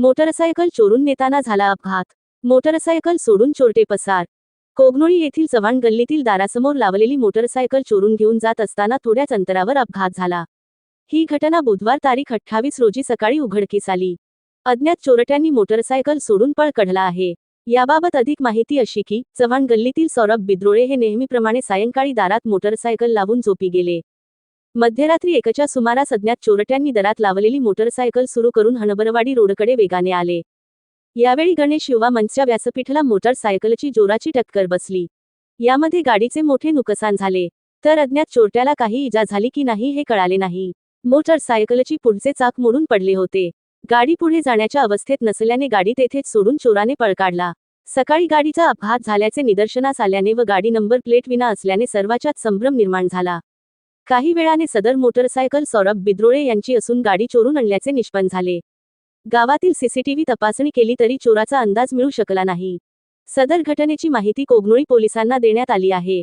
Motorcycle चोरून नेताना झाला अपघात. मोटरसायकल सोडून चोरटे पसार. कोगनोळी येथील चव्हाण गल्लीतील दारासमोर लावलेली मोटरसायकल चोरून घेऊन जात असताना थोड्याच अंतरावर अपघात झाला. ही घटना बुधवार तारीख अठ्ठावीस रोजी सकाळी उघडकीस आली. अज्ञात चोरट्यांनी मोटरसायकल सोडून पळ काढला आहे. याबाबत अधिक माहिती अशी की चव्हाण गल्लीतील सौरभ बिद्रोळे हे नेहमीप्रमाणे सायंकाळी दारात मोटरसायकल लावून झोपी गेले. मध्यरात्री एकच्या सुमारास अज्ञात चोरट्यांनी दरात लावलेली मोटरसायकल सुरू करून हणबरवाडी रोडकडे वेगाने आले. यावेळी गणेश युवा मंचच्या व्यासपीठाला मोटरसायकलची जोराची टक्कर बसली. यामध्ये गाडीचे मोठे नुकसान झाले. तर अज्ञात चोरट्याला काही इजा झाली की नाही हे कळाले नाही. मोटरसायकलची पुढचे चाक मोडून पडले होते. गाडी पुढे जाण्याच्या अवस्थेत नसल्याने गाडी तेथेच सोडून चोराने पळ काढला. सकाळी गाडीचा अपघात झाल्याचे निदर्शनास आल्याने व गाडी नंबर प्लेट विना असल्याने सर्वाच्यात संभ्रम निर्माण झाला. काही वेळाने सदर मोटरसायकल सौरभ बिद्रोळे यांची असून गाडी चोरून आणल्याचे निष्पन्न झाले. गावातील सीसीटीव्ही तपासणी केली तरी चोराचा अंदाज मिळू शकला नाही. सदर घटनेची माहिती कोगनोळी पोलिसांना देण्यात आली आहे.